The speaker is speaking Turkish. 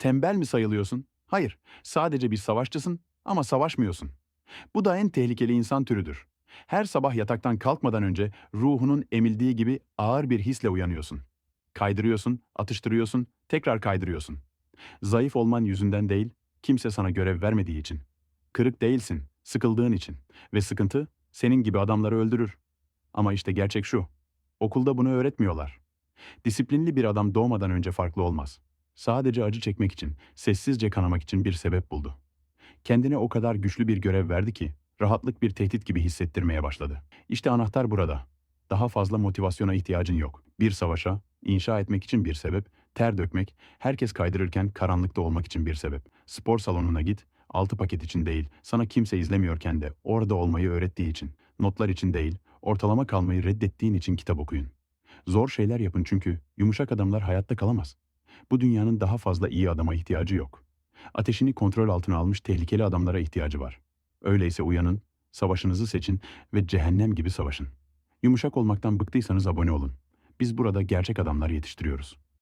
Tembel mi sayılıyorsun? Hayır, sadece bir savaşçısın ama savaşmıyorsun. Bu da en tehlikeli insan türüdür. Her sabah yataktan kalkmadan önce ruhunun emildiği gibi ağır bir hisle uyanıyorsun. Kaydırıyorsun, atıştırıyorsun, tekrar kaydırıyorsun. Zayıf olman yüzünden değil, kimse sana görev vermediği için. Kırık değilsin, sıkıldığın için. Ve sıkıntı senin gibi adamları öldürür. Ama işte gerçek şu. Okulda bunu öğretmiyorlar. Disiplinli bir adam doğmadan önce farklı olmaz. Sadece acı çekmek için, sessizce kanamak için bir sebep buldu. Kendine o kadar güçlü bir görev verdi ki, rahatlık bir tehdit gibi hissettirmeye başladı. İşte anahtar burada. Daha fazla motivasyona ihtiyacın yok. Bir savaşa, inşa etmek için bir sebep, ter dökmek, herkes kaydırırken karanlıkta olmak için bir sebep. Spor salonuna git, altı paket için değil, sana kimse izlemiyorken de orada olmayı öğrettiği için. Notlar için değil, ortalama kalmayı reddettiğin için kitap okuyun. Zor şeyler yapın çünkü yumuşak adamlar hayatta kalamaz. Bu dünyanın daha fazla iyi adama ihtiyacı yok. Ateşini kontrol altına almış tehlikeli adamlara ihtiyacı var. Öyleyse uyanın, savaşınızı seçin ve cehennem gibi savaşın. Yumuşak olmaktan bıktıysanız abone olun. Biz burada gerçek adamlar yetiştiriyoruz.